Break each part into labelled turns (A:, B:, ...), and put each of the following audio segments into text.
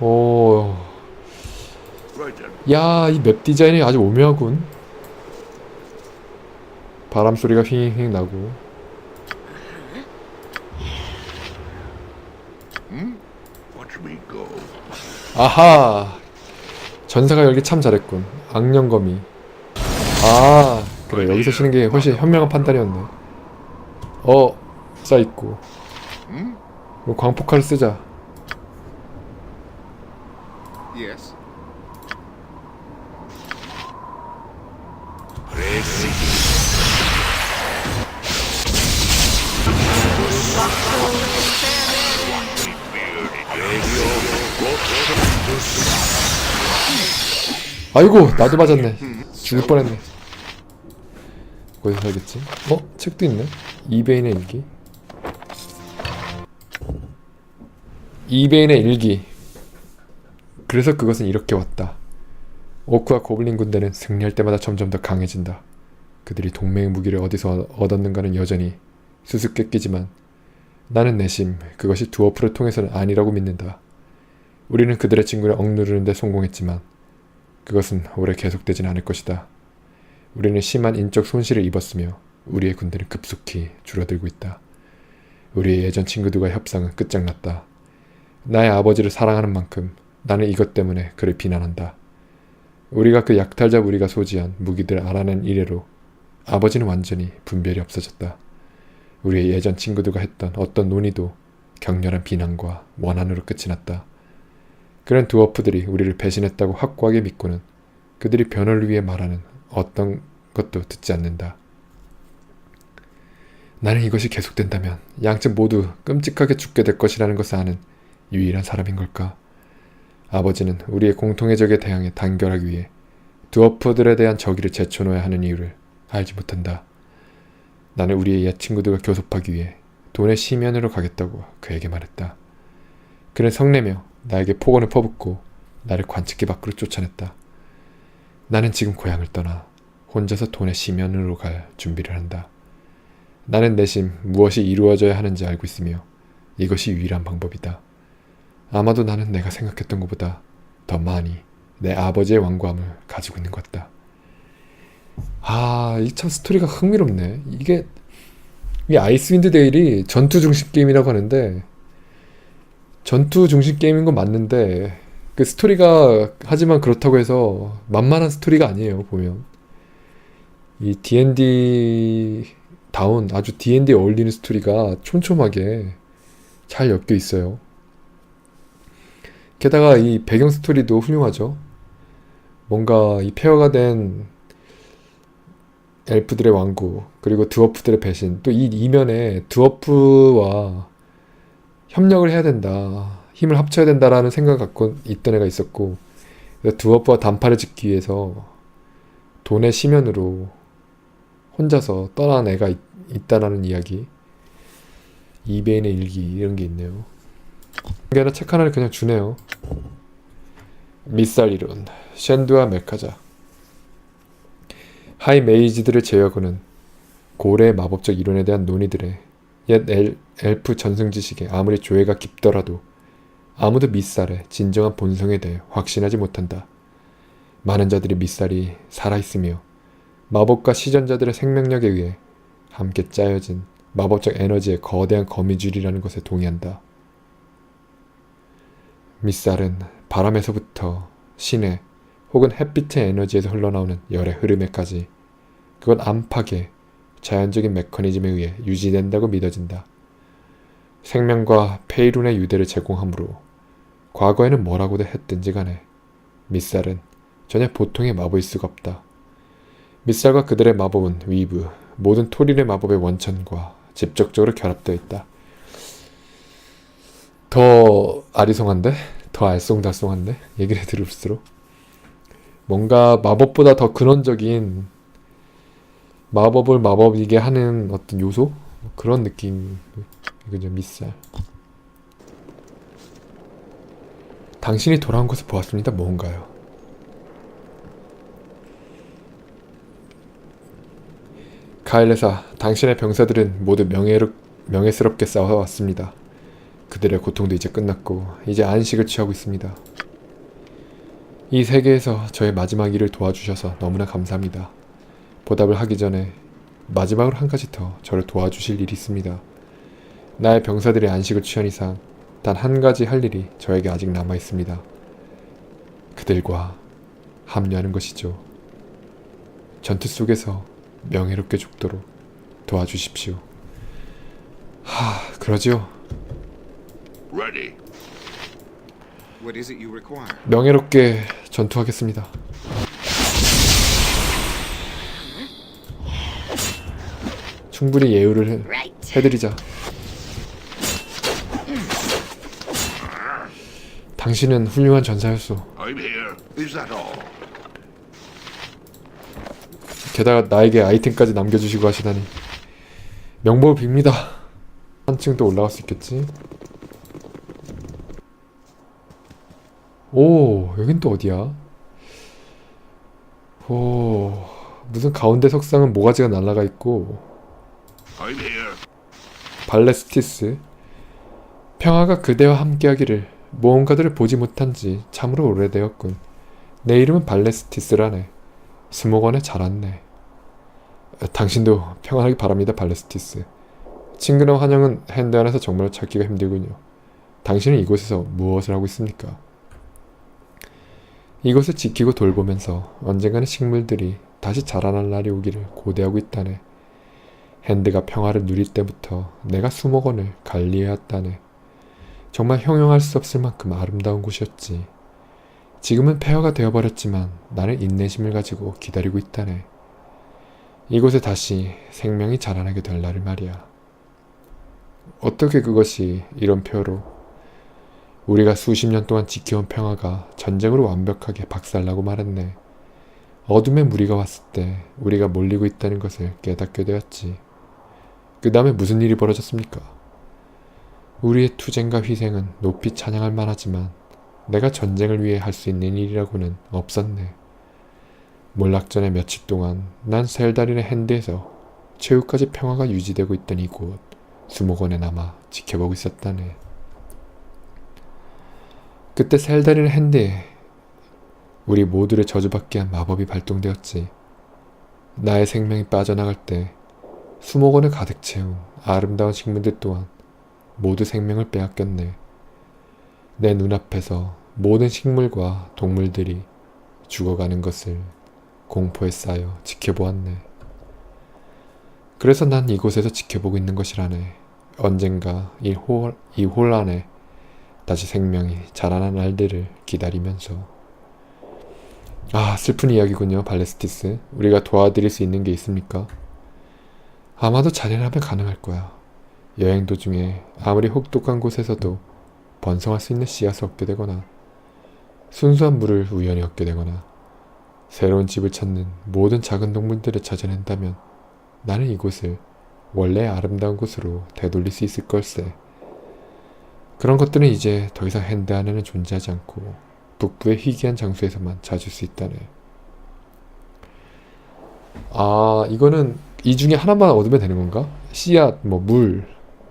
A: 오. 야, 이 맵 디자인이 아주 오묘하군. 바람 소리가 휘잉휘잉 나고. 아하! 전사가 열기 참 잘했군. 악령거미. 아, 그래. 여기서 쉬는 게 훨씬 현명한 판단이었네. 어, 쌓있고. 뭐 광폭칼을 쓰자. 아이고, 나도 맞았네. 죽을 뻔했네. 어디서 살겠지? 어? 책도 있네. 이베인의 일기. 이베인의 일기. 그래서 그것은 이렇게 왔다. 오크와 고블린 군대는 승리할 때마다 점점 더 강해진다. 그들이 동맹의 무기를 어디서 얻었는가는 여전히 수수께끼지만 나는 내심 그것이 두어프를 통해서는 아니라고 믿는다. 우리는 그들의 친구를 억누르는 데 성공했지만 그것은 오래 계속되진 않을 것이다. 우리는 심한 인적 손실을 입었으며 우리의 군대는 급속히 줄어들고 있다. 우리의 예전 친구들과 협상은 끝장났다. 나의 아버지를 사랑하는 만큼 나는 이것 때문에 그를 비난한다. 우리가 그 약탈자 무리가 소지한 무기들을 알아낸 이래로 아버지는 완전히 분별이 없어졌다. 우리의 예전 친구들과 했던 어떤 논의도 격렬한 비난과 원한으로 끝이 났다. 그런 두 어프들이 우리를 배신했다고 확고하게 믿고는 그들이 변호를 위해 말하는 어떤 것도 듣지 않는다. 나는 이것이 계속된다면 양측 모두 끔찍하게 죽게 될 것이라는 것을 아는 유일한 사람인 걸까? 아버지는 우리의 공통의 적에 대항해 단결하기 위해 두 어프들에 대한 저기를 제쳐놓아야 하는 이유를 알지 못한다. 나는 우리의 옛 친구들과 교섭하기 위해 돈의 시면으로 가겠다고 그에게 말했다. 그는 성내며 나에게 폭언을 퍼붓고 나를 관측기 밖으로 쫓아냈다. 나는 지금 고향을 떠나 혼자서 돈의 시면으로 갈 준비를 한다. 나는 내심 무엇이 이루어져야 하는지 알고 있으며 이것이 유일한 방법이다. 아마도 나는 내가 생각했던 것보다 더 많이 내 아버지의 완고함을 가지고 있는 것 같다. 아, 이 참 스토리가 흥미롭네. 이게 이 아이스윈드 데일이 전투 중심 게임이라고 하는데 전투 중심 게임인 건 맞는데 그 스토리가 하지만 그렇다고 해서 만만한 스토리가 아니에요 보면. 이 D&D 다운 아주 D&D에 어울리는 스토리가 촘촘하게 잘 엮여 있어요. 게다가 이 배경 스토리도 훌륭하죠. 뭔가 이 폐허가 된 엘프들의 왕국 그리고 드워프들의 배신. 또 이 이면에 드워프와 협력을 해야 된다 힘을 합쳐야 된다라는 생각을 갖고 있던 애가 있었고 드워프와 단파를 짓기 위해서 돈의 시면으로 혼자서 떠난 애가 있, 있다라는 이야기. 이베인의 일기 이런 게 있네요. 이게 하나 책 하나를 그냥 주네요. 밑살 이론 쉔드와 메카자 하이 메이지들을 제외하고는 고래의 마법적 이론에 대한 논의들에 옛 엘, 엘프 전승 지식에 아무리 조예가 깊더라도 아무도 밑살의 진정한 본성에 대해 확신하지 못한다. 많은 자들이 밑살이 살아있으며 마법과 시전자들의 생명력에 의해 함께 짜여진 마법적 에너지의 거대한 거미줄이라는 것에 동의한다. 밑살은 바람에서부터 신의 혹은 햇빛의 에너지에서 흘러나오는 열의 흐름에까지 그건 안팎의 자연적인 메커니즘에 의해 유지된다고 믿어진다. 생명과 페이룬의 유대를 제공하므로 과거에는 뭐라고도 했든지 간에 밑살은 전혀 보통의 마법일 수가 없다. 밑살과 그들의 마법은 위브, 모든 토릴의 마법의 원천과 직접적으로 결합되어 있다. 더 아리송한데? 더 알쏭달쏭한데? 얘기를 들을수록 뭔가 마법보다 더 근원적인 마법을 마법이게 하는 어떤 요소? 그런 느낌 이거죠 밑살 당신이 돌아온 것을 보았습니다 뭔가요? 가일레사 당신의 병사들은 모두 명예롭, 명예스럽게 싸워왔습니다 그들의 고통도 이제 끝났고 이제 안식을 취하고 있습니다. 이 세계에서 저의 마지막 일을 도와주셔서 너무나 감사합니다. 보답을 하기 전에 마지막으로 한 가지 더 저를 도와주실 일이 있습니다. 나의 병사들의 안식을 취한 이상 단 한 가지 할 일이 저에게 아직 남아 있습니다. 그들과 합류하는 것이죠. 전투 속에서 명예롭게 죽도록 도와주십시오. 하, 그러지요.
B: Ready.
A: 명예롭게 전투하겠습니다. 충분히 예우를 해, 해드리자. 당신은 훌륭한 전사였소.
B: I'm here. Is that all?
A: 게다가 나에게 아이템까지 남겨주시고 하시다니 명복을 빕니다. 한층 더 올라갈 수 있겠지? 오 여긴 또 어디야? 오 무슨 가운데 석상은 모가지가 날아가 있고
B: I'm here.
A: 발레스티스 평화가 그대와 함께하기를 모험가들을 보지 못한 지 참으로 오래되었군. 내 이름은 발레스티스라네. 스모건에 자랐네. 아, 당신도 평안하기 바랍니다, 발레스티스. 친근한 환영은 핸드 안에서 정말 찾기가 힘들군요. 당신은 이곳에서 무엇을 하고 있습니까? 이곳을 지키고 돌보면서 언젠가는 식물들이 다시 자라날 날이 오기를 고대하고 있다네. 핸드가 평화를 누릴 때부터 내가 수목원을 관리해왔다네. 정말 형용할 수 없을 만큼 아름다운 곳이었지. 지금은 폐허가 되어버렸지만 나는 인내심을 가지고 기다리고 있다네. 이곳에 다시 생명이 자라나게 될 날을 말이야. 어떻게 그것이 이런 표로 우리가 수십 년 동안 지켜온 평화가 전쟁으로 완벽하게 박살나고 말았네. 어둠의 무리가 왔을 때 우리가 몰리고 있다는 것을 깨닫게 되었지. 그 다음에 무슨 일이 벌어졌습니까? 우리의 투쟁과 희생은 높이 찬양할 만하지만 내가 전쟁을 위해 할 수 있는 일이라고는 없었네. 몰락전의 며칠 동안 난 셀다린의 핸드에서 최후까지 평화가 유지되고 있던 이곳 수목원에 남아 지켜보고 있었다네. 그때 셀다린의 핸드에 우리 모두를 저주받게 한 마법이 발동되었지. 나의 생명이 빠져나갈 때 수목원을 가득 채운 아름다운 식물들 또한 모두 생명을 빼앗겼네. 내 눈앞에서 모든 식물과 동물들이 죽어가는 것을 공포에 쌓여 지켜보았네. 그래서 난 이곳에서 지켜보고 있는 것이라네. 언젠가 이, 홀, 이 혼란에 다시 생명이 자라난 날들을 기다리면서. 아, 슬픈 이야기군요, 발레스티스. 우리가 도와드릴 수 있는 게 있습니까? 아마도 자네라면 가능할 거야. 여행 도중에 아무리 혹독한 곳에서도 번성할 수 있는 씨앗을 얻게 되거나 순수한 물을 우연히 얻게 되거나 새로운 집을 찾는 모든 작은 동물들을 찾아낸다면 나는 이곳을 원래 아름다운 곳으로 되돌릴 수 있을 걸세. 그런 것들은 이제 더 이상 핸드 안에는 존재하지 않고 북부의 희귀한 장소에서만 찾을 수 있다네. 아, 이거는 이 중에 하나만 얻으면 되는 건가? 씨앗, 뭐 물,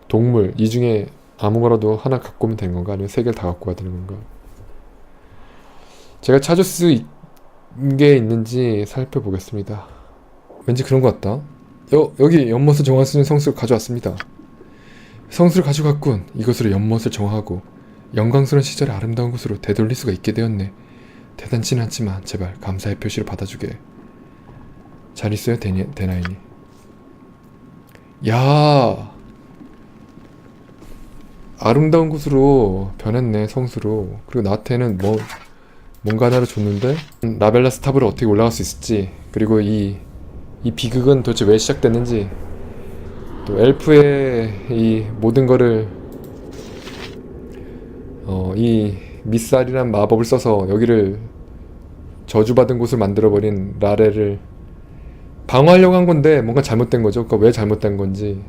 A: 동물 이 중에 아무거나도 하나 갖고 오면 되는 건가? 아니면 세 개를 다 갖고 와야 되는 건가? 제가 찾을 수 있는 게 있는지 살펴보겠습니다. 왠지 그런 것 같다. 여, 여기 연못을 정할 수 있는 성수를 가져왔습니다. 성수를 가져갔군. 이것으로 연못을 정하고 영광스러운 시절의 아름다운 곳으로 되돌릴 수가 있게 되었네. 대단치는 않지만 제발 감사의 표시를 받아주게. 잘 있어요, 데니, 데나인이. 야, 아름다운 곳으로 변했네 성수로. 그리고 나한테는 뭐 뭔가 하나를 줬는데 음, 라벨라 스탑으로 어떻게 올라갈 수 있을지 그리고 이 이 비극은 도대체 왜 시작됐는지 또 엘프의 이 모든 거를 어, 이 미살이란 마법을 써서 여기를 저주받은 곳을 만들어버린 라레를 방어하려고 한 건데 뭔가 잘못된 거죠. 그러니까 왜 잘못된 건지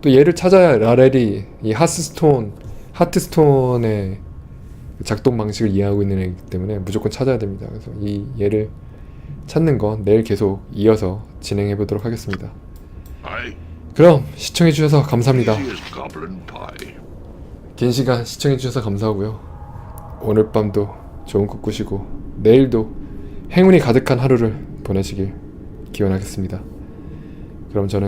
A: 또 얘를 찾아야 라렐이 이 하스스톤 하트스톤의 작동 방식을 이해하고 있는 애이기 때문에 무조건 찾아야 됩니다. 그래서 이 얘를 찾는 건 내일 계속 이어서 진행해 보도록 하겠습니다.
B: I.
A: 그럼 시청해 주셔서 감사합니다. 긴 시간 시청해주셔서 감사하고요. 오늘 밤도 좋은 꿈 꾸시고 내일도 행운이 가득한 하루를 보내시길 기원하겠습니다. 그럼 저는